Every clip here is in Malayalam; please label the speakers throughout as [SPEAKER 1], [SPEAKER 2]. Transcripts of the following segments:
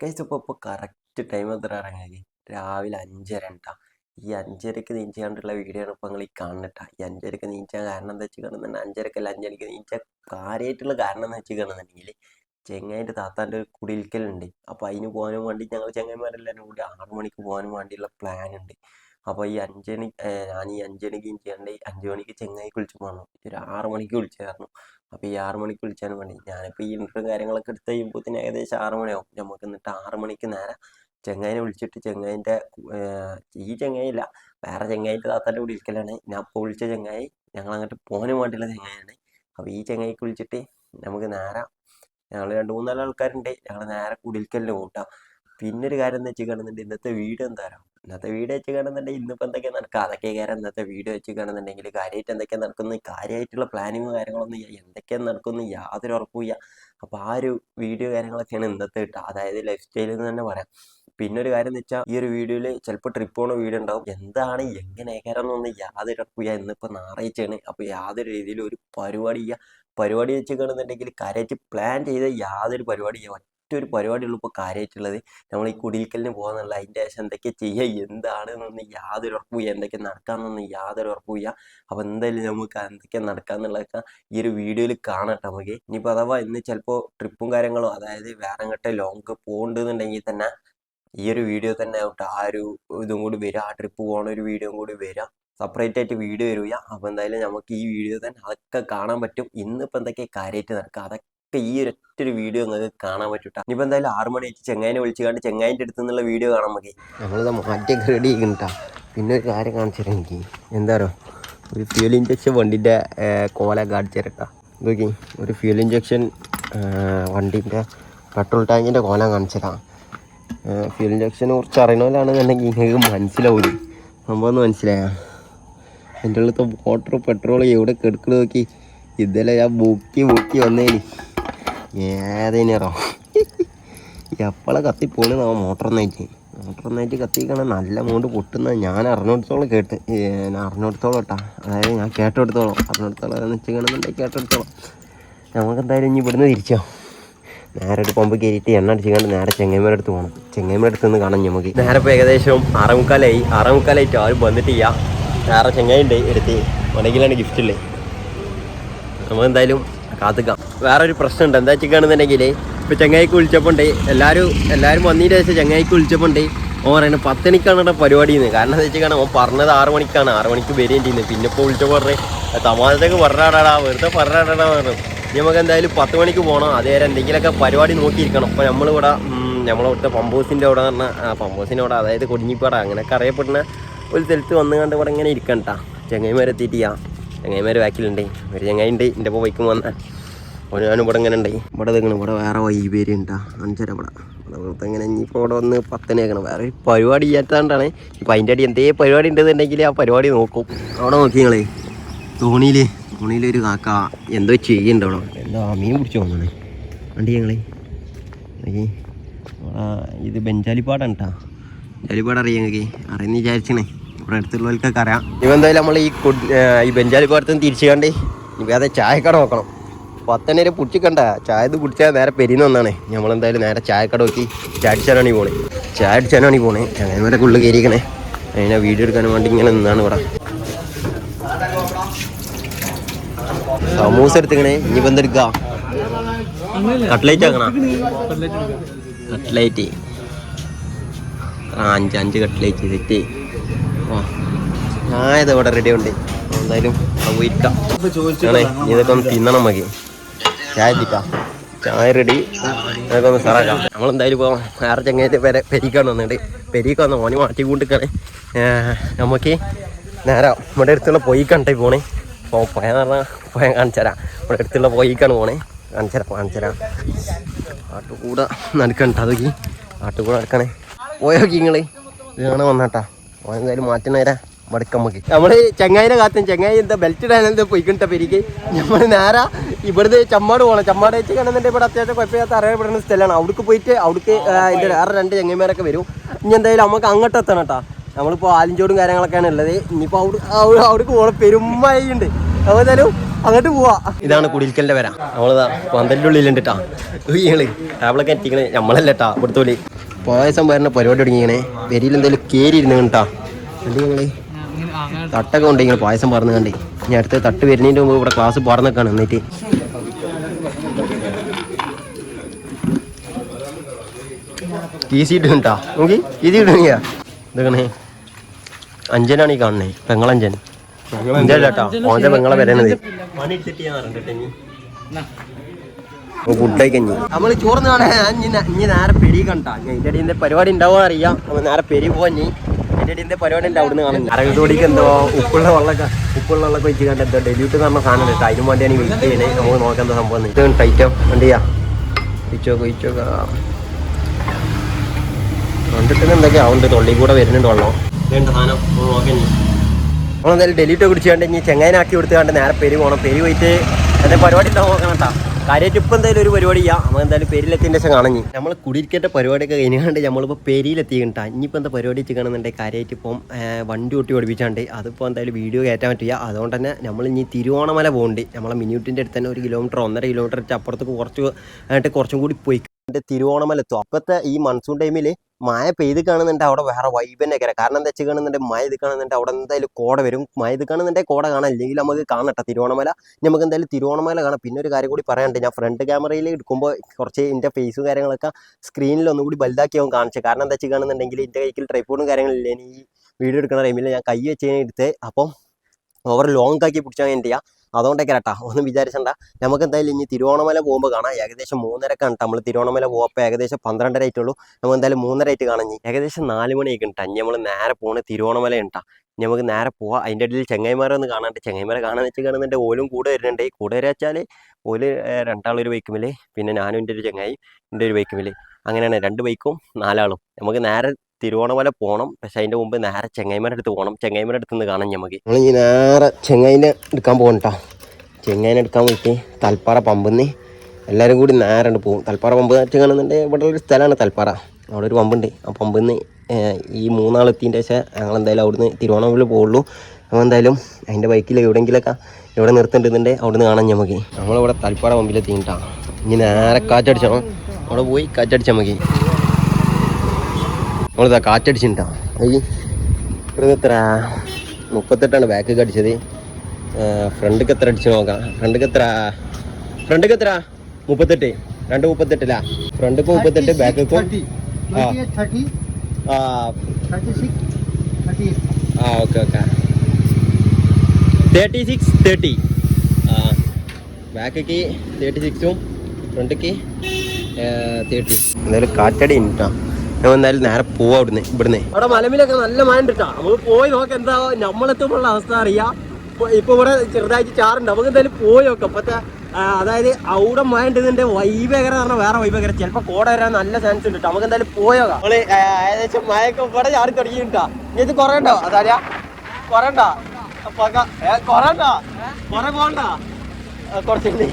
[SPEAKER 1] കഴിച്ച് ഇപ്പോൾ ഇപ്പോൾ കറക്റ്റ് ടൈം എത്ര ഇറങ്ങി രാവിലെ അഞ്ചര ഉണ്ടാ ഈ അഞ്ചരക്ക് നീഞ്ചാണ്ടുള്ള വീഡിയോ ആണ് ഇപ്പോൾ നിങ്ങൾ ഈ കാണുന്നിട്ടാ ഈ അഞ്ചരക്ക് നീഞ്ചാൻ കാരണം എന്താ വെച്ച് കാണുന്നുണ്ട് അല്ല അഞ്ചരക്ക് നീഞ്ചാൻ കാര്യമായിട്ടുള്ള കാരണം എന്ന് വെച്ച് കാണുന്നുണ്ടെങ്കിൽ ചെങ്ങായിന്റെ താത്താന്റെ ഒരു കുടിയിൽക്കലുണ്ട് അപ്പോൾ അതിന് പോകാനും വേണ്ടി ഞങ്ങൾ ചെങ്ങായിമാരെല്ലാവരും കൂടി ആറ് മണിക്ക് പോകാനും വേണ്ടിയുള്ള പ്ലാൻ ഉണ്ട് അപ്പോൾ ഈ അഞ്ചണി ഞാൻ ഈ അഞ്ചണിക്ക് ചെയ്യാണ്ട് അഞ്ച് മണിക്ക് ചെങ്ങായി വിളിച്ചു പോകണം ഒരു ആറ് മണിക്ക് വിളിച്ചായിരുന്നു. അപ്പോൾ ഈ ആറ് മണിക്ക് വിളിച്ചാൽ വേണ്ടി ഞാനിപ്പോൾ ഈ ഇന്റർവ്യൂ കാര്യങ്ങളൊക്കെ എടുത്ത് കഴിയുമ്പോൾ തന്നെ ഏകദേശം ആറ് മണിയാവും. നമുക്ക് എന്നിട്ട് ആറ് മണിക്ക് നേരെ ചെങ്ങായിനെ വിളിച്ചിട്ട് ചെങ്ങായിന്റെ ഈ ചെങ്ങായില്ല വേറെ ചെങ്ങായിന്റെ താത്താന്റെ വിളിക്കലാണ് ഞാൻ ഇപ്പോൾ വിളിച്ച ചെങ്ങായി ഞങ്ങൾ അങ്ങോട്ട് പോകാനും വേണ്ടിയുള്ള ചെങ്ങായിയാണ്. അപ്പോൾ ഈ ചെങ്ങായിക്ക് വിളിച്ചിട്ട് നമുക്ക് നേരെ ഞങ്ങൾ രണ്ട് മൂന്നാൽ ആൾക്കാരുണ്ട്. ഞങ്ങൾ നേരെ കുടിൽക്കലിന് കൂട്ടാം പിന്നെ ഒരു കാര്യം വെച്ച് കാണുന്നുണ്ട് ഇന്നത്തെ വീഡിയോ എന്താ ഇന്നത്തെ വീഡിയോ വെച്ച് കാണുന്നുണ്ടെങ്കിൽ ഇന്നിപ്പോൾ എന്തൊക്കെയാ നടക്കുക അതൊക്കെ കയറാൻ ഇന്നത്തെ വീഡിയോ വെച്ച് കാണുന്നുണ്ടെങ്കിൽ കാര്യമായിട്ട് എന്തൊക്കെയാ നടക്കുന്നത് കാര്യമായിട്ടുള്ള പ്ലാനിങ്ങും കാര്യങ്ങളൊന്നും ഇല്ല. എന്തൊക്കെയാണ് നടക്കുന്നത് യാതൊരു ഉറപ്പുമില്ല അപ്പോൾ ആ ഒരു വീഡിയോ കാര്യങ്ങളൊക്കെയാണ് ഇന്നത്തെ കിട്ടുക. അതായത് ലൈഫ് സ്റ്റൈലിൽ എന്ന് തന്നെ പറയാം. പിന്നെ ഒരു കാര്യം എന്ന് വെച്ചാൽ ഈ ഒരു വീഡിയോയിൽ ചിലപ്പോൾ ട്രിപ്പ് പോകുന്ന വീഡിയോ ഉണ്ടാവും. എന്താണ്? എങ്ങനെ ഏകാരെന്നൊന്നും യാതൊരു ഉറപ്പില്ല ഇന്നിപ്പോൾ ഞായറാഴ്ചയാണ്. അപ്പോൾ യാതൊരു രീതിയിലും ഒരു പരിപാടി ഇല്ല. പരിപാടി വെച്ച് കാണുന്നുണ്ടെങ്കിൽ കാര്യമായിട്ട് പ്ലാൻ ചെയ്ത യാതൊരു പരിപാടി ഒറ്റ ഒരു പരിപാടിയുള്ളൂ ഇപ്പോൾ കാര്യമായിട്ടുള്ളത് നമ്മൾ ഈ കുടിയിൽക്കലിന് പോകാന്നുള്ള അതിന്റെ ശേഷം എന്തൊക്കെ ചെയ്യുക എന്താണെന്നൊന്നും യാതൊരു ഉറപ്പില്ല എന്തൊക്കെ നടക്കാമെന്നൊന്നും യാതൊരു ഉറപ്പില്ല അപ്പോൾ എന്തായാലും നമുക്ക് എന്തൊക്കെ നടക്കാന്നുള്ളതൊക്കെ ഈ ഒരു വീഡിയോയിൽ കാണട്ടെ നമുക്ക്. ഇനിയിപ്പോൾ അഥവാ ഇന്ന് ചിലപ്പോൾ ട്രിപ്പും കാര്യങ്ങളും അതായത് വേറെ അങ്ങോട്ട് ലോങ് പോകണ്ടെന്നുണ്ടെങ്കിൽ തന്നെ ഈ ഒരു വീഡിയോ തന്നെ ആ ഒരു ഇതും കൂടി വരിക ആ ട്രിപ്പ് പോകണ ഒരു വീഡിയോ കൂടി വരിക സെപ്പറേറ്റ് ആയിട്ട് വീഡിയോ വരിക അപ്പോൾ എന്തായാലും നമുക്ക് ഈ വീഡിയോ തന്നെ അതൊക്കെ കാണാൻ പറ്റും. ഇന്നിപ്പോൾ എന്തൊക്കെ കാര്യമായിട്ട് നടക്കുക അതൊക്കെ ഈ ഒരൊറ്റ ഒരു വീഡിയോ നിങ്ങൾക്ക് കാണാൻ പറ്റൂട്ടാ. ഇനിയിപ്പോൾ എന്തായാലും ആറ് മണി ആയിട്ട് ചെങ്ങായിനെ വിളിച്ച് കണ്ട് ചെങ്ങായിന്റെ അടുത്ത് നിന്നുള്ള വീഡിയോ കാണാൻ മതി. നമ്മളിത് മാറ്റിയൊക്കെ റെഡി ആക്കിട്ടാ പിന്നെ ഒരു കാര്യം കാണിച്ചു എനിക്ക്. എന്താ പറയുക ഒരു ഫ്യൂൽ ഇഞ്ചക്ഷൻ വണ്ടിന്റെ കോല കാണിച്ചു തരട്ടാ. നോക്കി. ഒരു ഫ്യൂൽ ഇഞ്ചക്ഷൻ വണ്ടിന്റെ പെട്രോൾ ടാങ്കിന്റെ കോല കാണിച്ചു ഫ്യൂൽ ഇഞ്ചക്ഷനെ കുറിച്ച് അറിയണമല്ലാണെന്നുണ്ടെങ്കിൽ നിങ്ങൾക്ക് മനസ്സിലാവൂല. സംഭവം മനസ്സിലായോ? എന്റെ ഉള്ളത്തെ വാട്ടർ പെട്രോൾ എവിടെ കെടുക്കണ നോക്കി. ഇതെല്ലാം ഞാൻ ബുക്കി ബുക്കി വന്നേനി. ഏതേനോ എപ്പോഴും കത്തി പോണ് നാ മോട്ടർ നൈറ്റ് മോട്ടർ നൈറ്റ് കത്തിക്കണ നല്ല മൂണ്ട് പൊട്ടുന്ന ഞാൻ അറിഞ്ഞെടുത്തോളം കേട്ട്. ഞാൻ അറിഞ്ഞെടുത്തോളം കേട്ടാ. അതായത് ഞാൻ കേട്ടെടുത്തോളം. അറിഞ്ഞെടുത്തോളം എന്ന് വെച്ചിട്ടുണ്ടെന്നുണ്ടെങ്കിൽ കേട്ടെടുത്തോളം. നമുക്ക് എന്തായാലും ഇനി ഇവിടുന്ന് തിരിച്ചോ നേരെ ഒരു പമ്പ് കയറിയിട്ട് എണ്ണ അടിച്ചുകൊണ്ട് നേരെ ചെങ്ങൈമേടെ അടുത്ത് പോകണം ചെങ്ങൈമേടെ അടുത്ത് നിന്ന് കാണാം നമുക്ക്. നേരെ ഇപ്പോൾ ഏകദേശം ആറേമുക്കാലായി. ആറേമുക്കാലായിട്ട് ആരും വന്നിട്ടില്ല. നേരെ ചെങ്ങായി ഉണ്ട് എടുത്ത്. ഉണ്ടെങ്കിലാണ് ഗിഫ്റ്റ് ഉള്ളത് നമ്മൾ എന്തായാലും കാത്തുക്കാം. വേറെ ഒരു പ്രശ്നമുണ്ട്. എന്താ വെച്ചിട്ടുണ്ടെങ്കിൽ ഇപ്പൊ ചെങ്ങായിക്ക് വിളിച്ചപ്പോൾ എല്ലാവരും എല്ലാവരും വെച്ചാൽ ശേഷം ചെങ്ങായിക്ക് വിളിച്ചപ്പോൾ ഓ പറയുന്നത് പത്തണിക്കാണ് ഇവിടെ പരിപാടി എന്ന് കാരണം എന്താ വെച്ചാൽ ഓൻ പറഞ്ഞത് ആറ് മണിക്കാണ്. ആറ് മണിക്ക് ചെയ്യുന്നത് പിന്നെ ഇപ്പോൾ വിളിച്ചപ്പോൾ പറഞ്ഞേ തമാശത്തേക്ക് പറഞ്ഞാടാടാ വെറുതെ പറഞ്ഞാടാടാ പറഞ്ഞു. നമുക്ക് എന്തായാലും പത്ത് മണിക്ക് പോകണം അതേരെ എന്തെങ്കിലുമൊക്കെ പരിപാടി നോക്കിയിരിക്കണം. അപ്പോൾ നമ്മളിവിടെ നമ്മളവിടുത്തെ പമ്പോസിന്റെ അവിടെ പറഞ്ഞാൽ പമ്പോസിന്റെ അവിടെ അതായത് കൊടിഞ്ഞിപ്പാട അങ്ങനെയൊക്കെ അറിയപ്പെടുന്ന ഒരു സ്ഥലത്ത് വന്നു കണ്ട് ഇവിടെ ഇങ്ങനെ ഇരിക്കണ്ട ചെങ്ങൈമാരെത്തിയിട്ടില്ല ചങ്ങായിമാർ ബാക്കിലുണ്ട്. ഒരു ചെങ്ങായി ഉണ്ട് എന്റെ ഇപ്പോൾ ബൈക്കും വന്ന. ഒരു ഞാനും ഇവിടെ ഇങ്ങനെ ഉണ്ടായി. ഇവിടെ നിൽക്കണം ഇവിടെ വേറെ വൈബേരി ഉണ്ടാ അഞ്ചര ഇവിടെ. ഇവിടെ ഇങ്ങനെ ഇനിയിപ്പോൾ ഇവിടെ വന്ന് പത്തനേക്കണം വേറെ പരിപാടി ചെയ്യാത്തതുകൊണ്ടാണ് ഇപ്പം അതിന്റെ അടി എന്തേ പരിപാടി ഉണ്ടെന്നുണ്ടെങ്കിൽ ആ പരിപാടി നോക്കും. അവിടെ നോക്കി നിങ്ങളെ. തോണിയിൽ തോണിയിലൊരു കാക്ക എന്തോ ചെയ്യണ്ട അവിടെ. എന്താ മീൻ പിടിച്ചു വന്നാണ് വണ്ടി ഞങ്ങളെ ഇത് ബെഞ്ചാലിപ്പാടാണ് കേട്ടോ ബെഞ്ചാലിപ്പാട് അറിയാം ഞങ്ങൾക്ക് അറിയുന്ന വിചാരിച്ചണേ ഇവിടെ അടുത്തുള്ളവർക്കൊക്കെ അറിയാം. ഇവ എന്തായാലും നമ്മൾ ഈ ഈ ബെഞ്ചാലിപ്പാടത്ത് നിന്ന് തിരിച്ചു കണ്ടേ ഇപ്പം അതെ ചായക്കട നോക്കണം. പത്തനേരെ പുടിച്ചിക്കണ്ട. ചായ കുടിച്ചാൽ നേരെ പെരിന്ന് വന്നാണ്. നമ്മളെന്തായാലും നേരെ ചായക്കട നോക്കി. ചായ ഈ പോണേ ചായ ഈ പോണേ. അങ്ങനെ ഉള്ളിൽ കയറിയിരിക്കണേ അതിനെ വീഡിയോ എടുക്കാൻ വേണ്ടി ഇങ്ങനെ നിന്നാണ് ഇവിടെ. സമൂസ എടുത്തിക്കണേ. ഇനിയിപ്പോൾ എന്തെടുക്കാ കട്ട്ലേറ്റ് ആക്കണ കട്ട്ലേറ്റ്. അഞ്ച് അഞ്ച് കട്ട്ലേറ്റ് സെറ്റ് ആ ഇവിടെ റെഡി ഉണ്ട് എന്തായാലും ഇതൊക്കെ ഒന്ന് തിന്നണം നമുക്ക് ചായ എത്തിക്കാം ചായ റെഡി അതൊക്കെ ഒന്ന് സാറാക്കാം നമ്മളെന്തായാലും ഇപ്പോൾ വേറെ ചങ്ങായിട്ട് പേരെ പെരിക്കാൻ വന്നിട്ട്. പെരിക്ക് വന്ന ഓന് മാറ്റി കൊണ്ടിരിക്കണേ നമുക്ക് നേരെ നമ്മുടെ അടുത്തുള്ള പോയി കണ്ടേ പോണേ. അപ്പോൾ പോയെന്ന് പറഞ്ഞാൽ പോയാൽ കാണിച്ചു തരാം. നമ്മുടെ അടുത്തുള്ള പൊയ്ക്കാണ് പോണേ. കാണിച്ചരാ കാണിച്ചരാ ആട്ടുകൂടെ നടക്കണ്ട അതൊക്കെ. ആട്ടുകൂടെ നടക്കണേ. പോയോക്കി നിങ്ങൾ ഇതാണ് വന്നാട്ടാ. ഓനെന്തായാലും മാറ്റം നേരെ മടക്കം നമുക്ക് നമ്മൾ ചെങ്ങായിനെ കാത്തും. ചെങ്ങായി എന്താ ബെൽറ്റ് ഇടാൻ എന്താ പോയിക്കണ്ട പെരിക്ക്? നമ്മൾ നേരെ ഇവിടുന്ന് ചമ്മാട് പോകണം ചമ്മാട് വെച്ച് കാണുന്നുണ്ട് ഇവിടെ അത്യാവശ്യം കുഴപ്പമില്ലാത്ത അറിയപ്പെടുന്ന സ്ഥലമാണ്. അവിടേക്ക് പോയിട്ട് അവിടേക്ക് അതിന്റെ വേറെ രണ്ട് ചെങ്ങന്മാരൊക്കെ വരും. ഇനി എന്തായാലും നമുക്ക് അങ്ങോട്ട് എത്തണം കേട്ടാ. നമ്മളിപ്പോൾ ആലിഞ്ചോടും കാര്യങ്ങളൊക്കെയാണ് ഉള്ളത്. ഇനിയിപ്പോൾ അവിടെ അവിടെ- അവിടേക്ക് പോകണം പെരുമയുണ്ട് അപ്പോൾ എന്തായാലും അങ്ങോട്ട് പോവാ. ഇതാണ് കുടിൽക്കലിന്റെ വര. നമ്മളിതാ പന്തലിന്റെ ഉള്ളിലുണ്ട് കേട്ടാ ടാബിളൊക്കെ എത്തിക്കണേ. നമ്മളല്ലട്ടാ ഇവിടുത്തോൽ പായസം വരുന്ന പരിപാടി തുടങ്ങിയണേ പെരിയിൽ എന്തായാലും കേരി ഇരുന്ന് കേട്ടാ ഞങ്ങൾ? തട്ടൊക്കെ ഉണ്ട് ഇങ്ങനെ പായസം പറഞ്ഞ കണ്ടേ. ഞാൻ അടുത്ത തട്ട് വരുന്നതിന്റെ മുമ്പ് ഇവിടെ ക്ലാസ് പറഞ്ഞേക്കാണ് എന്നിട്ട് ടി സി ഇട്ടുണ്ടാ നോക്കി ഇത് ഇടുക ഇതൊക്കെ അഞ്ചനാണ് ഈ കാണുന്നേ പെങ്ങളഞ്ചൻ. അഞ്ചല്ലാട്ടാ ഓന്റെ പെങ്ങളെ വരുന്നത് ഫുഡായി കഞ്ഞി നമ്മൾ ചോർന്ന് കാണാൻ ഇനി നേരെ പെരി കണ്ട. അടിയന്റെ പരിപാടി ഉണ്ടാവാൻ അറിയാം. നേരെ പെരി ഇനി. അതിന്റെ പരിപാടി ഉണ്ട് അവിടുന്ന് കാണുന്നു അരകത്തോടിക്ക് എന്തോ ഉപ്പുള്ള വെള്ളമൊക്കെ ഉപ്പുള്ള വെള്ളമൊക്കെ വെച്ച് എന്തോ എന്ന് പറഞ്ഞ സാധനം ഉണ്ട് അതിനും വേണ്ടിയാണ് വെയിറ്റ് ചെയ്യണേ. നമുക്ക് നോക്കാൻ എന്താ സംഭവം ഇത് ടൈറ്റോ വണ്ടിയാ ഒഴിച്ചോക്ക ഒഴിച്ചോക്ക കണ്ടിട്ട് എന്തൊക്കെയാ? ഉണ്ട് തൊള്ളി കൂടെ വരുന്നുണ്ട് വെള്ളം. വേണ്ട സാധനം? നോക്കാൻ നമ്മളെന്തായാലും ഡെലിറ്റ് കുടിച്ചുകൊണ്ട് ഇനി ചെങ്ങാനാക്കി കൊടുത്തുകൊണ്ട് നേരെ പെരി പോകണം പോയിട്ട് എന്റെ പരിപാടി നോക്കണം കേട്ടോ. കാര്യമായിട്ട് ഇപ്പം എന്തായാലും ഒരു പരിപാടി ചെയ്യാം നമ്മൾ എന്തായാലും പെരിലെത്തിന്റെ ശേഷം കാണഞ്ഞി നമ്മൾ കുടിയിരിക്കേണ്ട പരിപാടിയൊക്കെ കഴിഞ്ഞാണ്ട് നമ്മളിപ്പോൾ പെരിയിലെത്തി കണ്ടാ ഇനിയിപ്പോൾ എന്താ പരിപാടി വെച്ച് കാണുന്നുണ്ടെങ്കിൽ കാര്യമായിട്ട് ഇപ്പം വണ്ടി ഒട്ടി പഠിപ്പിച്ചാണ്ട് അതിപ്പോൾ എന്തായാലും വീഡിയോ കയറ്റാൻ പറ്റില്ല. അതുകൊണ്ട് തന്നെ നമ്മൾ ഇനി തിരുവോണമല പോകുന്നുണ്ട് നമ്മളെ മിനിയൂട്ടിന്റെ അടുത്ത് തന്നെ ഒരു കിലോമീറ്റർ ഒന്നര കിലോമീറ്റർ അപ്പുറത്തേക്ക് കുറച്ച് ആയിട്ട് കുറച്ചും കൂടി പോയി. തിരുവോണമല എത്തും. അപ്പത്തെ ഈ മൺസൂൺ ടൈമിൽ മഴ പെയ്ത് കാണുന്നുണ്ട് അവിടെ വേറെ വൈബ് തന്നെ കയറാം കാരണം എന്താ വെച്ച് കാണുന്നുണ്ടെങ്കിൽ മഴ ഇത് കാണുന്നുണ്ട് അവിടെ എന്തായാലും കോട വരും. മഴ ഇത് കാണുന്നുണ്ടെങ്കിൽ കോട കാണാം. ഇല്ലെങ്കിൽ നമുക്ക് കാണട്ടെ. തിരുവോണമല നമുക്ക് എന്തായാലും തിരുവോണമല കാണാം. പിന്നെ ഒരു കാര്യം കൂടി പറയാനുണ്ട്. ഞാൻ ഫ്രണ്ട് ക്യാമറയിൽ എടുക്കുമ്പോൾ കുറച്ച് എന്റെ ഫേസും കാര്യങ്ങളൊക്കെ സ്ക്രീനിൽ ഒന്നും കൂടി ആവും കാണിച്ചത് കാരണം എന്താ വെച്ച് കാണുന്നുണ്ടെങ്കിൽ എന്റെ കൈക്കിൽ ട്രൈപ്പോണും കാര്യങ്ങളില്ല ഇനി ഈ വീഡിയോ എടുക്കുന്ന ടൈമിൽ ഞാൻ കൈ വെച്ച് എടുത്ത്. അപ്പം ഓവർ ലോങ് ആക്കി പിടിച്ചാൽ വേണ്ടിയാ അതുകൊണ്ടൊക്കെ കേട്ടാ ഒന്നും വിചാരിച്ചണ്ട. നമുക്ക് എന്തായാലും ഇനി തിരുവോണമല പോകുമ്പോൾ കാണാം. ഏകദേശം മൂന്നരക്കാണ് നമ്മൾ തിരുവോണമല പോകുമ്പോൾ ഏകദേശം പന്ത്രണ്ടര ആയിട്ടുള്ളൂ നമുക്ക് എന്തായാലും മൂന്നര ആയിട്ട് കാണാം. ഏകദേശം നാല് മണിയൊക്കെ ഉണ്ടാ ഇനി നമ്മൾ നേരെ പോണ തിരുവോണമല ഉണ്ടാ നമുക്ക് നേരെ പോവാം. അതിന്റെ ഇടയിൽ ചെങ്ങൈമാരെ ഒന്ന് കാണാണ്ട്. ചെങ്ങൈമാരെ കാണാൻ വെച്ച് കാണുന്നുണ്ട് ഓലും കൂടെ വരുന്നുണ്ട്. കൂടെ വരിക വെച്ചാൽ ഓൽ രണ്ടാളൊരു ബൈക്കുമില്ലേ പിന്നെ ഞാനും എന്റെ ഒരു ചെങ്ങായി എന്റെ ഒരു ബൈക്കുമില്ലേ അങ്ങനെയാണ് രണ്ട് ബൈക്കും നാലാളും. നമുക്ക് നേരെ തിരുവോണമല പോകണം പക്ഷെ അതിന്റെ മുമ്പ് നേരെ ചെങ്ങൈമാരുടെ അടുത്ത് പോകണം ചെങ്ങൈമാരുടെ അടുത്ത് നിന്ന് കാണാം ഞമ്മക്ക്. നമ്മൾ നേരെ ചെങ്ങൈനെ എടുക്കാൻ പോകണ്ട ചെങ്ങൈനെ എടുക്കാൻ പോയിട്ട് തൽപ്പാറ പമ്പെന്ന് എല്ലാവരും കൂടി നേരെ പോകും തൽപ്പാറ പമ്പ് കാണുന്നുണ്ടെങ്കിൽ കാണുന്നുണ്ട്. ഇവിടെ ഒരു സ്ഥലമാണ് തൽപ്പാറ. അവിടെ ഒരു പമ്പുണ്ട്. ആ പമ്പിന്ന് ഈ മൂന്നാളെത്തിന്റെ ശേഷം ഞങ്ങൾ എന്തായാലും അവിടുന്ന് തിരുവോണമല പോകുള്ളൂ നമ്മൾ എന്തായാലും അതിന്റെ ബൈക്കിൽ എവിടെയെങ്കിലൊക്കെ എവിടെ നിർത്തേണ്ടതുണ്ട്. അവിടുന്ന് കാണാം നമുക്ക് നമ്മളിവിടെ തൽപ്പാറ പമ്പിലെത്തിയിട്ടാണ് ഇനി നേരെ കാറ്റടിച്ചോ അവിടെ പോയി കാറ്റടിച്ചാൽ മതി. നമ്മളിതാ കാറ്റടിച്ചിട്ടാ ഈ ഇവിടുന്ന് എത്ര മുപ്പത്തെട്ടാണ് ബാക്കൊക്കെ അടിച്ചത്. ഫ്രണ്ടിക്ക് എത്ര അടിച്ച് നോക്കാം. ഫ്രണ്ടിക്ക് എത്ര ഫ്രണ്ടിക്ക് എത്ര മുപ്പത്തെട്ട്. രണ്ട് മുപ്പത്തെട്ടില്ല ഫ്രണ്ടിക്ക് മുപ്പത്തെട്ട് ബാക്കൊക്കെ ആ. ആ. ആ okay okay. Thirty six thirty ആ ബാക്കിക്ക് തേർട്ടി സിക്സും ഫ്രണ്ടിക്ക് തേർട്ടി എന്തായാലും കാറ്റടി ഇന്റാ ഞാൻ എന്തായാലും നേരെ പോവാ അവിടുന്ന് ഇവിടുന്ന്. അവിടെ മലമിലൊക്കെ നല്ല മഴ ഉണ്ടിട്ടാ നമുക്ക് പോയി നോക്കാം എന്താ നമ്മളെത്തുമ്പോഴുള്ള അവസ്ഥ അറിയാം. ഇപ്പൊ ഇവിടെ ചെറുതായിട്ട് ചാറുണ്ട്. നമുക്ക് എന്തായാലും പോയി നോക്കാം. ഇപ്പത്തെ അതായത് അവിടെ മഴ ഉണ്ടെന്നുണ്ടെ വൈവേകര പറഞ്ഞാൽ വേറെ വൈവേകര ചിലപ്പോ കോട വരാൻ നല്ല ചാൻസ് ഉണ്ട് കേട്ടോ നമുക്ക് എന്തായാലും പോയോ നമ്മൾ ഏകദേശം മഴയൊക്കെ ഇവിടെ ചാറി തുടങ്ങിയിട്ടാ. ഇനി ഇത് കുറയണ്ടോ. അതാര്യ കുറയണ്ട. പക ഏ, കുറയണ്ട. കുറെ പോണ്ട. കുറച്ചുണ്ട്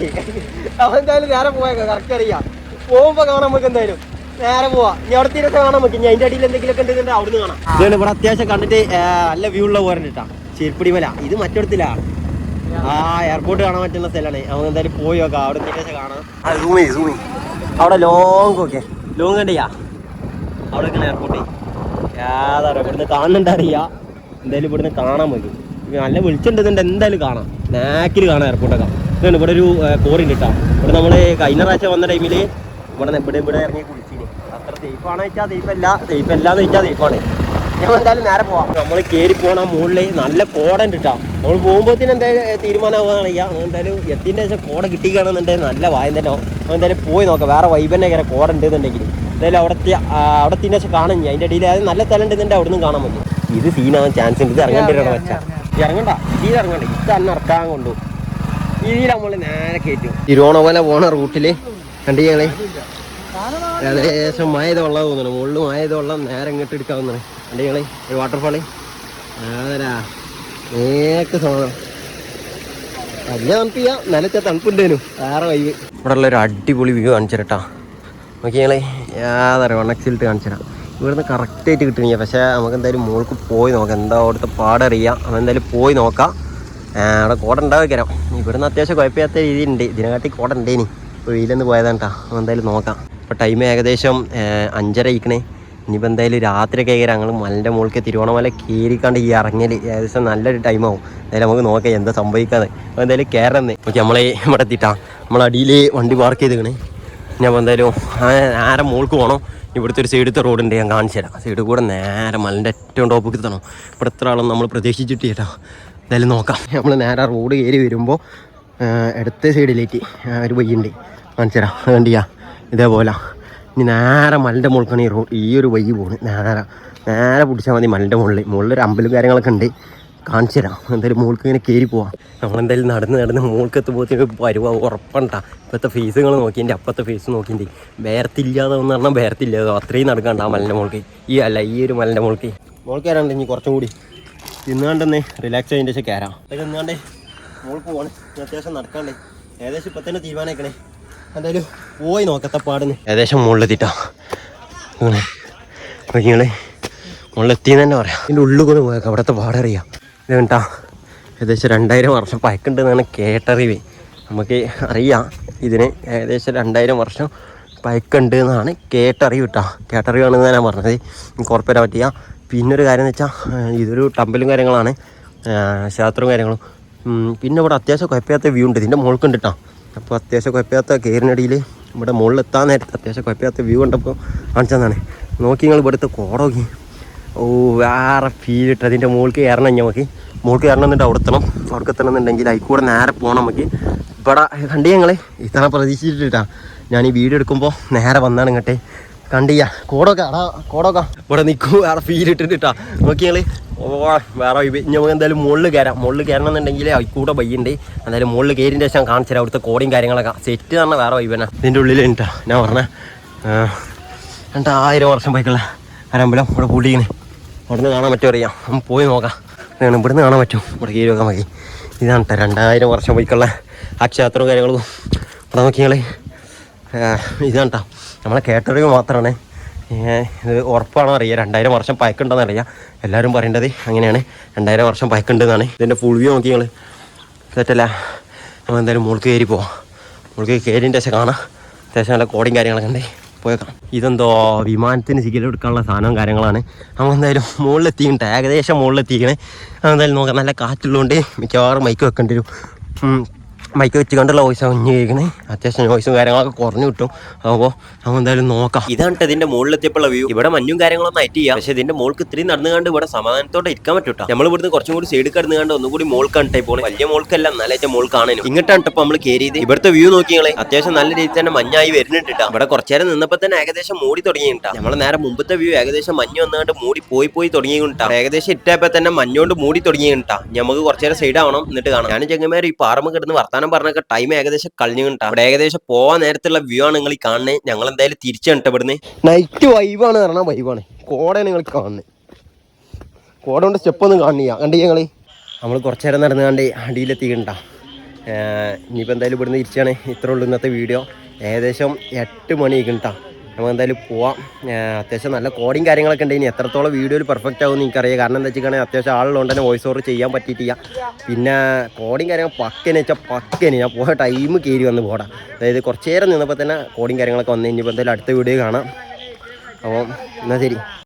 [SPEAKER 1] അപ്പൊ എന്തായാലും നേരെ പോയേക്കാം. കറക്റ്റ് അറിയാം. പോകുമ്പോ കാണാം നമുക്ക് എന്തായാലും. നേരെ പോവാ. ഇനി അവിടെ തീരത്തെ കാണാൻ പറ്റും. അതിന്റെ അടിയിൽ എന്തെങ്കിലുമൊക്കെ അവിടുന്ന് കാണാം. ഇതാണ് ഇവിടെ അത്യാവശ്യം കണ്ടിട്ട് നല്ല വ്യൂ ഉള്ള പോരണ്ടിട്ടാ ചെരുപ്പടി മല ഇത് മറ്റിടത്തില്ല ആ എയർപോർട്ട് കാണാൻ പറ്റുന്ന സ്ഥലമാണ്. നമുക്ക് എന്തായാലും പോയി നോക്കാം. അവിടെ കാണാം. സൂമി സൂമി അവിടെ ലോങ് ഓക്കെ ലോങ് കണ്ടിയാ? അവിടെ എയർപോർട്ട് ഏതാ പറയാ ഇവിടുന്ന് കാണുന്നുണ്ട് അറിയാ? എന്തായാലും ഇവിടുന്ന് കാണാൻ മതി. നല്ല വിളിച്ചിട്ടുണ്ട് എന്തായാലും കാണാം. നാക്കിൽ കാണാം എയർപോർട്ടൊക്കെ ഇതാണ് ഇവിടെ ഒരു കോറി ഉണ്ട് കേട്ടോ. ഇവിടെ നമ്മൾ കഴിഞ്ഞ പ്രാവശ്യം വന്ന ടൈമിൽ ഇവിടെ ഇവിടെ ഇവിടെ ഇറങ്ങി കുളിച്ചിന് ആണോ വെച്ചാൽ സേഫ് അല്ലാന്ന് വെച്ചാൽ സേഫാണ് ഞങ്ങൾ എന്തായാലും നേരെ പോവാം. നമ്മൾ കയറി പോണ മുകളിൽ നല്ല കോട ഉണ്ട് കേട്ടോ നമ്മൾ പോകുമ്പോഴത്തേനും എന്തായാലും ചെയ്യാം നമ്മൾ എന്തായാലും എത്തിന്റെ ശേഷം കോട കിട്ടിക്കുകയാണെന്നുണ്ടെങ്കിൽ നല്ല വായം തന്നെ. നമ്മൾ എന്തായാലും പോയി നോക്കാം. വേറെ വൈബ് തന്നെ കയറി കോട ഉണ്ടെന്നുണ്ടെങ്കിൽ എന്തായാലും അവിടത്തെ അവിടെ തിന്നെ ശേഷം കാണാൻ അതിന്റെ ഇടയിൽ അത് നല്ല സ്ഥലം ഉണ്ടെന്നുണ്ടെങ്കിൽ അവിടെ നിന്ന് കാണാൻ പറ്റും. ഇത് സീനാകാൻ ചാൻസ് ഉണ്ട്. ഇത് ഇറങ്ങേണ്ടി വെച്ചാ. ഇത് ഇറങ്ങണ്ട. ഇതിൽ ഇറങ്ങണ്ട. ഇത് തന്നെ ഇറക്കാൻ കൊണ്ടു. ഇതിൽ നമ്മൾ നേരെ കയറ്റും പോലെ പോണ റൂട്ടിൽ. കണ്ടു ഞങ്ങളെ ഏകദേശം മഴ വെള്ളം തോന്നുന്നു. മുകളിൽ വെള്ളം നേരെ ഇങ്ങോട്ട് എടുക്കാൻ തോന്നണേ ഞങ്ങളെ ഒരു വാട്ടർഫാൾ അതരാ നേക്ക് സമാധാനം. വലിയ ചെയ്യാം. നിലച്ച തണുപ്പുണ്ടേനു. വേറെ വൈവ് ഇവിടെ ഉള്ള ഒരു അടിപൊളി വ്യൂ കാണിച്ചിരട്ടാ നോക്കി ഞങ്ങളെ യാതൊരു വണ്ണക്സിലിട്ട് കാണിച്ചിരാം ഇവിടുന്ന് കറക്റ്റായിട്ട് കിട്ടുന്നില്ല പക്ഷേ നമുക്ക് എന്തായാലും മുകൾക്ക് പോയി നോക്കാം. എന്താ അവിടുത്തെ പാടറിയാം അപ്പം എന്തായാലും പോയി നോക്കാം. അവിടെ കോട ഉണ്ടാവിക്കരം ഇവിടുന്ന് അത്യാവശ്യം കുഴപ്പമില്ലാത്ത രീതിയുണ്ട് ഇതിനെക്കാട്ടി കോട ഉണ്ടേനി. ഇപ്പോൾ വെയിലൊന്ന് പോയതാണ് കേട്ടോ എന്തായാലും നോക്കാം. ഇപ്പോൾ ടൈം ഏകദേശം അഞ്ചര ആയിക്കണേ. ഇനിയിപ്പോൾ എന്തായാലും രാത്രിയൊക്കെ കയറി ഞങ്ങൾ മലന്റെ മുകളിൽ തിരുവോണമല കയറിക്കാണ്ട് ഈ ഇറങ്ങൽ ഏകദേശം നല്ലൊരു ടൈമാവും എന്തായാലും നമുക്ക് നോക്കാം എന്താ സംഭവിക്കാതെ അപ്പോൾ എന്തായാലും കയറുന്നേ ഓക്കെ നമ്മളെ ഇവിടെ എത്തിയിട്ടാ നമ്മളടിയിൽ വണ്ടി പാർക്ക് ചെയ്തേക്കണേ. ഞാൻ അപ്പോൾ എന്തായാലും ആ നേരെ മുകൾക്ക് പോകണം ഇവിടുത്തെ ഒരു സൈഡത്തെ റോഡുണ്ട് ഞാൻ കാണിച്ചു തരാം. സൈഡിൽ കൂടെ നേരെ മലന്റെ ഏറ്റവും ടോപ്പിൽ എത്തണം. ഇവിടെ എത്ര ആളൊന്നും നമ്മൾ പ്രതീക്ഷിച്ചിട്ട് കേട്ടോ എന്തായാലും നോക്കാം. നമ്മൾ നേരെ റോഡ് കയറി വരുമ്പോൾ ഇടത്തെ സൈഡിലേക്ക് ഒരു വയ്യുണ്ട് കാണിച്ചു തരാം. വേണ്ടിയാ ഇതേപോലെ. ഇനി നേരെ മലന്റെ മുകൾക്കാണ് ഈ റോഡ് ഈ ഒരു വഴി പോണ്. നേരെ നേരെ പിടിച്ചാൽ മതി മലന്റെ മുകളിൽ മുകളിൽ ഒരു അമ്പലം കാര്യങ്ങളൊക്കെ ഉണ്ട്. കാണിച്ചു തരാം. എന്തായാലും മുകൾക്ക് ഇങ്ങനെ കയറി പോവാം. നമ്മളെന്തായാലും നടന്ന് നടന്ന് മുകൾക്ക് എത്തുമ്പോഴത്തേക്ക് പരുവ ഉറപ്പണ്ടാ ഇപ്പോഴത്തെ ഫേസുകൾ നോക്കിന്റെ അപ്പത്തെ ഫേസ് നോക്കിന്റെ വേർത്തില്ലാതെ എന്ന് പറഞ്ഞാൽ വേർത്തില്ലാതോ അത്രയും നടക്കണ്ട ആ മലന്റെ മുകൾക്ക് ഈ അല്ല ഈ ഒരു മലന്റെ മുകൾക്ക് മുകൾക്ക് കയറാണ്ട് ഇനി കുറച്ചും കൂടി. തിന്നാണ്ടെന്നേ റിലാക്സ് ചെയ്തതിന്റെ ശേഷം കയറാം അതൊക്കെ തിന്നാണ്ട് മുകൾക്ക് പോകണേ അത്യാവശ്യം നടക്കാണ്ട്. ഏകദേശം ഇപ്പം തന്നെ തീരുമാനിക്കണേ എന്തായാലും പോയി നോക്കത്തെ പാടുന്നു ഏകദേശം മുകളിലെത്തിട്ടാ. നോക്കിങ്ങളെ മുകളിലെത്തിയെന്ന് തന്നെ പറയാം. ഇതിന്റെ ഉള്ളിൽ കൂടെ പോയേക്കാം അവിടുത്തെ പാടറിയാം. ഇത് കണ്ടാ ഏകദേശം രണ്ടായിരം വർഷം പഴക്കുണ്ടെന്നാണ് കേട്ടറിവ്. നമുക്ക് അറിയാം ഇതിന് ഏകദേശം രണ്ടായിരം വർഷം പഴക്കുണ്ട് എന്നാണ് കേട്ടറിവ് കേട്ടോ. കേട്ടറിവാണെന്ന് ഞാൻ പറഞ്ഞത്. ഉറപ്പിടാൻ പറ്റിയ. പിന്നെ ഒരു കാര്യം എന്ന് വെച്ചാൽ ഇതൊരു ടമ്പലും കാര്യങ്ങളാണ്. ശാസ്ത്രവും കാര്യങ്ങളും. പിന്നെ ഇവിടെ അത്യാവശ്യം കുഴപ്പമില്ലാത്ത വ്യൂ ഉണ്ട്. ഇതിന്റെ മുകൾക്കുണ്ട് കേട്ടോ. അപ്പോൾ അത്യാവശ്യം കുഴപ്പമില്ലാത്ത കയറിനടിയിൽ ഇവിടെ മുകളിൽ എത്താൻ നേരത്തെ അത്യാവശ്യം കുഴപ്പമില്ലാത്ത വ്യൂ കണ്ടപ്പോൾ കാണിച്ചതാണ്. നോക്കി നിങ്ങൾ ഇവിടുത്തെ കോട നോക്കി ഓ വേറെ ഫീൽ ഇട്ട് അതിന്റെ മുകളിൽ കയറണം നമുക്ക്. മുകളിൽ കയറണം എന്നിട്ട് അവിടെ എത്തണം. അവിടെ എത്തണം എന്നുണ്ടെങ്കിൽ അതിൽ നേരെ പോകണം നമുക്ക്. ഇവിടെ കണ്ടു ഞങ്ങൾ ഇത്തവണ പ്രതീക്ഷിച്ചിട്ടാണ് ഞാൻ ഈ വീഡിയോ എടുക്കുമ്പോൾ നേരെ വന്നാണ് ഇങ്ങോട്ട്. കണ്ടിയ കോടൊക്കെ അടാ കോടൊക്കെ. ഇവിടെ നിൽക്കൂ വേറെ ഫീൽ ഇട്ടിട്ടാ ഓ വേറെ നമുക്ക് എന്തായാലും മുകളിൽ കയറാം. മുകളിൽ കയറണം എന്നുണ്ടെങ്കിൽ കൂടെ വയ്യുണ്ട് എന്തായാലും മുകളിൽ കയറിന്റെ ശേഷം കാണിച്ചു തരാം. അവിടുത്തെ കോടയും കാര്യങ്ങളൊക്കെ. സെറ്റ് തന്നെ വേറെ വൈബന ഇതിന്റെ ഉള്ളിൽ ഉണ്ടാ ഞാൻ പറഞ്ഞ? രണ്ടായിരം വർഷം പോയിക്കുള്ള അരമ്പലം ഇവിടെ പൂട്ടിക്കണേ അവിടുന്ന് കാണാൻ പറ്റുമോ അറിയാം. നമുക്ക് പോയി നോക്കാം. ഇതാണ് ഇവിടുന്ന് കാണാൻ പറ്റും. ഇവിടെ കയറി നോക്കാൻ മതി ഇതാണ് രണ്ടായിരം വർഷം പോയിക്കുള്ള ആ ക്ഷേത്രവും കാര്യങ്ങളും. ഇവിടെ നോക്കിയാൽ ഇതാണ് കേട്ടോ നമ്മളെ കേട്ടറിവ് മാത്രമാണ് ഇത് ഉറപ്പാണോ അറിയാം? രണ്ടായിരം വർഷം പയക്കുണ്ടെന്ന് അറിയാം. എല്ലാവരും പറയേണ്ടത് അങ്ങനെയാണ്. രണ്ടായിരം വർഷം പയക്കുണ്ടെന്നാണ്. ഇതിന്റെ ഫുൾ വ്യൂ നോക്കി ഞങ്ങൾ തെറ്റല്ല. നമ്മൾ എന്തായാലും മുളക്ക് കയറി പോവാം. മുളക്ക് കയറിന്റെ ശേഷം കാണാം. അത്യാവശ്യം നല്ല കോടിയും കാര്യങ്ങളൊക്കെ ഉണ്ട്. പോയേക്കാം ഇതെന്തോ വിമാനത്തിന് സിഗ്നൽ എടുക്കാനുള്ള സാധനവും കാര്യങ്ങളാണ്. നമ്മൾ എന്തായാലും മുകളിലെത്തിക്കണ്ട ഏകദേശം മുകളിലെത്തിക്കണേ. എന്തായാലും നോക്കാം. നല്ല കാറ്റുള്ളതുകൊണ്ട് മിക്കവാറും മൈക്ക് വെക്കേണ്ടി വരും. മൈക്ക് വെച്ച് കണ്ടുള്ള വോയിസ് കുഞ്ഞ് കേൾക്കണേ അത്യാവശ്യം വോയിസും കാര്യങ്ങളൊക്കെ കുറഞ്ഞു കിട്ടും. അപ്പോൾ നമുക്ക് എന്തായാലും നോക്കാം. ഇതാണ് ഇതിന്റെ മുകളിലെത്തിയപ്പോൾ വ്യൂ ഇവിടെ മഞ്ഞും കാര്യങ്ങളൊന്നും ആയിട്ട് ചെയ്യാം. പക്ഷേ ഇതിന്റെ മോൾക്ക് ഇത്രയും നടന്നു കണ്ട് ഇവിടെ സമാധാനത്തോടെ ഇരിക്കാൻ പറ്റൂട്ടോ നമ്മൾ ഇവിടുന്ന് കുറച്ചും കൂടി സൈഡ് കടന്നു കണ്ട് ഒന്നുകൂടി മോൾക്കാണ് ടൈപ്പ് പോണേ. വലിയ മോൾക്കല്ല ഏറ്റവും മോൾ കാണാനും ഇങ്ങോട്ടാണ് ഇപ്പൊ നമ്മൾ കയറിയത് ഇവിടുത്തെ വ്യൂ നോക്കിയാളെ അത്യാവശ്യം നല്ല രീതിയിൽ തന്നെ മഞ്ഞായി വരുന്നുണ്ട് ഇവിടെ കുറച്ചു നേരം നിന്നപ്പോൾ തന്നെ ഏകദേശം മൂടി തുടങ്ങിയിട്ടാ നമ്മൾ നേരെ മുമ്പത്തെ വ്യൂ ഏകദേശം മഞ്ഞ് വന്നുകൊണ്ട് മൂടി പോയി പോയി തുടങ്ങിയിട്ടാ ഏകദേശം ഇട്ടപ്പോൾ തന്നെ മഞ്ഞോണ്ട് മൂടി തുടങ്ങിയിട്ടാ നമുക്ക് കുറച്ചു നേരം സൈഡ് ആവണം എന്നിട്ട് കാണാം. ഞാൻ ചെങ്ങന്മാർ ഈ പാറമ കിടന്ന് വർത്താനം പറഞ്ഞൊക്കെ ടൈം ഏകദേശം കഴിഞ്ഞിട്ടാ അവിടെ ഏകദേശം പോവാൻ നേരത്തുള്ള വ്യൂ ആണ് നിങ്ങൾ ഈ കാണുന്നത് ഞങ്ങൾ എന്തായാലും തിരിച്ചു കണ്ടപ്പെടുന്നത് നൈറ്റ് വൈബാണ് പറഞ്ഞാൽ വൈബാണ് കോടയാണ് നിങ്ങൾ കാണുന്നത് കോട കൊണ്ട് സ്റ്റെപ്പ് ഒന്നും കാണില്ല. കണ്ടി ഞങ്ങൾ നമ്മൾ കുറച്ചു നേരം നടന്ന് കണ്ട് അടിയിലെത്തിക്കണ്ട. ഇനിയിപ്പോൾ എന്തായാലും ഇവിടുന്ന് തിരിച്ചാണ്. ഇത്രയുള്ളൂ ഉള്ളൂ ഇന്നത്തെ വീഡിയോ ഏകദേശം എട്ട് മണി ആയിക്കണ്ടാ നമുക്ക് എന്തായാലും പോവാം അത്യാവശ്യം നല്ല കോഡിങ് കാര്യങ്ങളൊക്കെ ഉണ്ട്. ഇനി എത്രത്തോളം വീഡിയോയിൽ പെർഫെക്റ്റ് ആവുമെന്ന് എനിക്കറിയാം. കാരണം എന്താ വെച്ചിട്ടുണ്ടെങ്കിൽ അത്യാവശ്യം ആളുള്ളതുകൊണ്ട് തന്നെ വോയിസ് ഓവർ ചെയ്യാൻ പറ്റിയിട്ടില്ല. പിന്നെ കോഡിങ് കാര്യങ്ങൾ പക്കനെ വെച്ചാൽ പക്കനെ ഞാൻ പോയ ടൈം കയറി വന്ന് പോടാം. അതായത് കുറച്ച് നേരം നിന്നപ്പോൾ തന്നെ കോഡിങ് കാര്യങ്ങളൊക്കെ വന്ന് ഇനിയിപ്പോൾ എന്തായാലും അടുത്ത വീഡിയോ കാണാം. അപ്പോൾ എന്നാൽ ശരി.